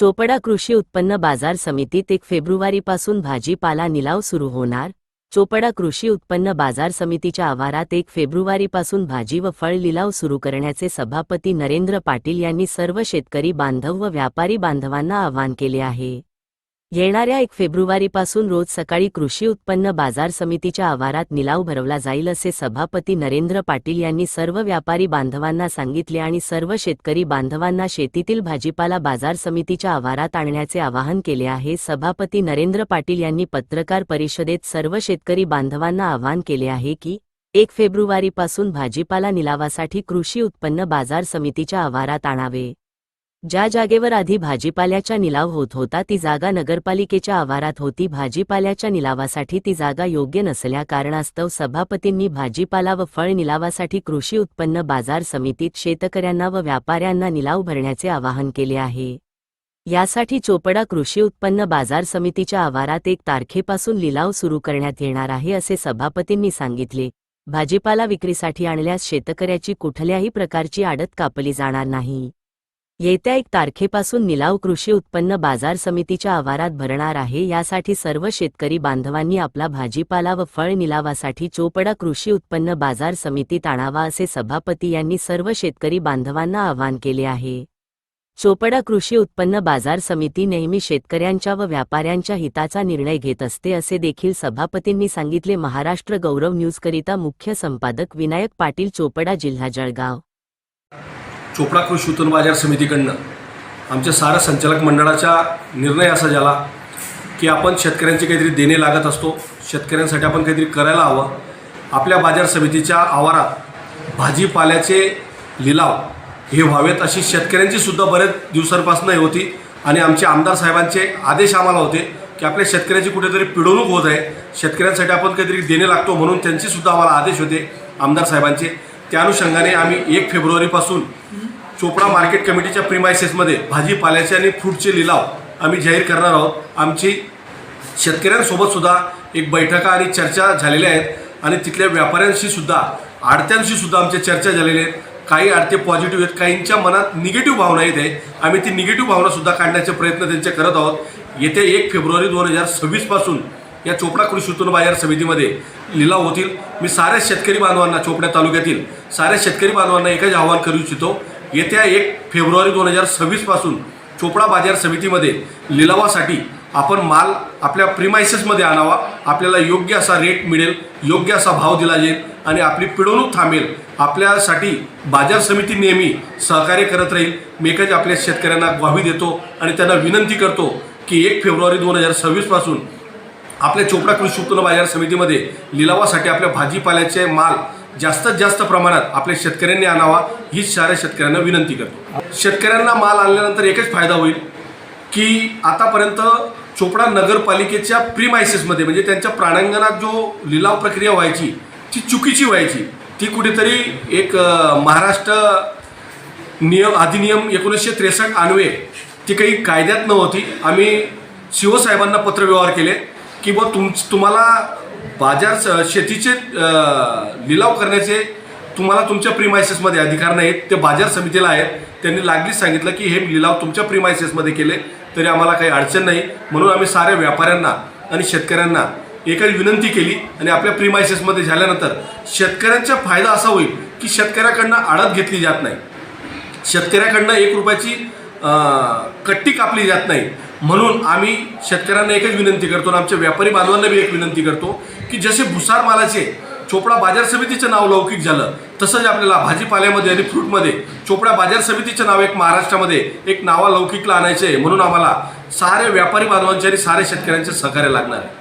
चोपडा कृषी उत्पन्न बाजार समितीत एक फेब्रुवारीपासून भाजीपाला निलाव सुरू होणार. चोपडा कृषी उत्पन्न बाजार समितीच्या आवारात एक फेब्रुवारीपासून भाजी व फळ लिलाव सुरू करण्याचे सभापती नरेंद्र पाटील यांनी सर्व शेतकरी बांधव व व्यापारी बांधवांना आवाहन केले आहे. येणाऱ्या एक फेब्रुवारीपासून रोज सकाळी कृषी उत्पन्न बाजार समितीच्या आवारात निलाव भरवला जाईल असे सभापती नरेंद्र पाटील यांनी सर्व व्यापारी बांधवांना सांगितले आणि सर्व शेतकरी बांधवांना शेतीतील भाजीपाला बाजार समितीच्या आवारात आणण्याचे आवाहन केले आहे. सभापती नरेंद्र पाटील यांनी पत्रकार परिषदेत सर्व शेतकरी बांधवांना आवाहन केले आहे की एक फेब्रुवारीपासून भाजीपाला निलावासाठी कृषी उत्पन्न बाजार समितीच्या आवारात आणावे. ज्या जागेवर आधी भाजीपाल्याचा निलाव होत होता ती जागा नगरपालिकेच्या आवारात होती. भाजीपाल्याच्या निलावासाठी ती जागा योग्य नसल्या कारणास्तव सभापतींनी भाजीपाला व फळ निलावासाठी कृषी उत्पन्न बाजार समितीत शेतकऱ्यांना व व्यापाऱ्यांना निलाव भरण्याचे आवाहन केले आहे. यासाठी चोपडा कृषी उत्पन्न बाजार समितीच्या आवारात एक तारखेपासून लिलाव सुरू करण्यात येणार आहे असे सभापतींनी सांगितले. भाजीपाला विक्रीसाठी आणल्यास शेतकऱ्याची कुठल्याही प्रकारची आडत कापली जाणार नाही. येत्या एक तारखेपासून निलाव कृषी उत्पन्न बाजार समितीच्या आवारात भरणार आहे. यासाठी सर्व शेतकरी बांधवांनी आपला भाजीपाला व फळ निलावासाठी चोपडा कृषी उत्पन्न बाजार समितीत आणावा असे सभापती यांनी सर्व शेतकरी बांधवांना आवाहन केले आहे. चोपडा कृषी उत्पन्न बाजार समिती नेहमी शेतकऱ्यांच्या व व्यापाऱ्यांच्या हिताचा निर्णय घेत असते असे देखील सभापतींनी सांगितले. महाराष्ट्र गौरव न्यूजकरिता मुख्य संपादक विनायक पाटील चोपडा जिल्हा जळगाव. चोपडा कृषी उत्पन्न बाजार समितीकडनं आमच्या सारा संचालक मंडळाचा निर्णय असा झाला की आपण शेतकऱ्यांचे काहीतरी देणे लागत असतो शेतकऱ्यांसाठी आपण काहीतरी करायला हवं. आपल्या बाजार समितीच्या आवारात भाजीपाल्याचे लिलाव हे व्हावेत अशी शेतकऱ्यांची सुद्धा बरेच दिवसांपासून हे होती आणि आमचे आमदार साहेबांचे आदेश आम्हाला होते की आपल्या शेतकऱ्याची कुठेतरी पिडवणूक होत आहे शेतकऱ्यांसाठी आपण काहीतरी देणे लागतो म्हणून त्यांचेसुद्धा आम्हाला आदेश होते आमदार साहेबांचे. त्या अनुषंगाने आम्ही एक फेब्रुवारीपासून चोपडा मार्केट कमिटीच्या प्रिमायसेसमध्ये भाजीपाल्याचे आणि फ्रूटचे लिलाव आम्ही जाहीर करणार आहोत. आमची शेतकऱ्यांसोबतसुद्धा एक बैठका आणि चर्चा झालेल्या आहेत आणि तिथल्या व्यापाऱ्यांशी सुद्धा आडत्यांशी सुद्धा आमच्या चर्चा झालेल्या आहेत. काही आडते पॉझिटिव्ह आहेत काहींच्या मनात निगेटिव्ह भावना येत आहे आम्ही ती निगेटिव्ह भावनासुद्धा काढण्याचे प्रयत्न त्यांचे करत आहोत. येत्या एक फेब्रुवारी दोन हजार सव्वीसपासून या चोपडा कृषी उत्पन्न बाजार समितीमध्ये लिलाव होतील. मी साऱ्या शेतकरी बांधवांना चोपड्या तालुक्यातील साऱ्या शेतकरी बांधवांना एकच आवाहन करू इच्छितो. येत्या एक फेब्रुवारी दोन हजार सव्वीसपासून चोपडा बाजार समितीमध्ये लिलावासाठी आपण माल आपल्या प्रिमायसेसमध्ये आणावा. आपल्याला योग्य असा रेट मिळेल योग्य असा भाव दिला जाईल आणि आपली पिळवणूक थांबेल. आपल्यासाठी बाजार समिती नेहमी सहकार्य करत राहील. मी एकच आपल्या शेतकऱ्यांना ग्वाही देतो आणि त्यांना विनंती करतो की एक फेब्रुवारी दोन हजार सव्वीसपासून आपल्या चोपडा कृषी उत्पन्न बाजार समितीमध्ये लिलावासाठी आपल्या भाजीपाल्याचे माल जास्तीत जास्त प्रमाणात आपल्या शेतकऱ्यांनी आणावा हीच साऱ्या शेतकऱ्यांना विनंती करतो. शेतकऱ्यांना माल आणल्यानंतर एकच फायदा होईल की आतापर्यंत चोपडा नगरपालिकेच्या प्रीमायसेसमध्ये म्हणजे त्यांच्या प्राणांगणात जो लिलाव प्रक्रिया व्हायची ती चुकीची व्हायची ती कुठेतरी एक महाराष्ट्र नियम अधिनियम एकोणीसशे त्रेसष्ट अन्वये ती काही कायद्यात नव्हती. आम्ही शिवसाहेबांना पत्रव्यवहार केले. की बुवा तुम तुम्हाला बाजार स- शेतीचे लिलाव करण्याचे तुम्हाला तुमच्या प्रिमायसेसमध्ये अधिकार नाहीत. ते बाजार समितीला आहेत. त्यांनी लागलीच सांगितलं की हे लिलाव तुमच्या प्रिमायसेसमध्ये केले तरी आम्हाला काही अडचण नाही. म्हणून आम्ही साऱ्या व्यापाऱ्यांना आणि शेतकऱ्यांना एका विनंती केली आणि आपल्या प्रिमायसेसमध्ये झाल्यानंतर शेतकऱ्यांचा फायदा असा होईल की शेतकऱ्याकडनं आडत घेतली जात नाही. शेतकऱ्याकडनं एक रुपयाची कट्टी कापली जात नाही. म्हणून आम्ही शेतकऱ्यांना एकच विनंती करतो आणि आमच्या व्यापारी बांधवांना बी एक विनंती करतो की जसे भुसार मालाचे चोपडा बाजार समितीचं नाव लौकिक झालं तसंच आपल्याला भाजीपाल्यामध्ये आणि फ्रूटमध्ये चोपडा बाजार समितीचं नाव एक महाराष्ट्रामध्ये एक नावा लौकिकला आणायचं आहे म्हणून आम्हाला सारे व्यापारी बांधवांचे आणि सारे शेतकऱ्यांचे सहकार्य लागणार आहे.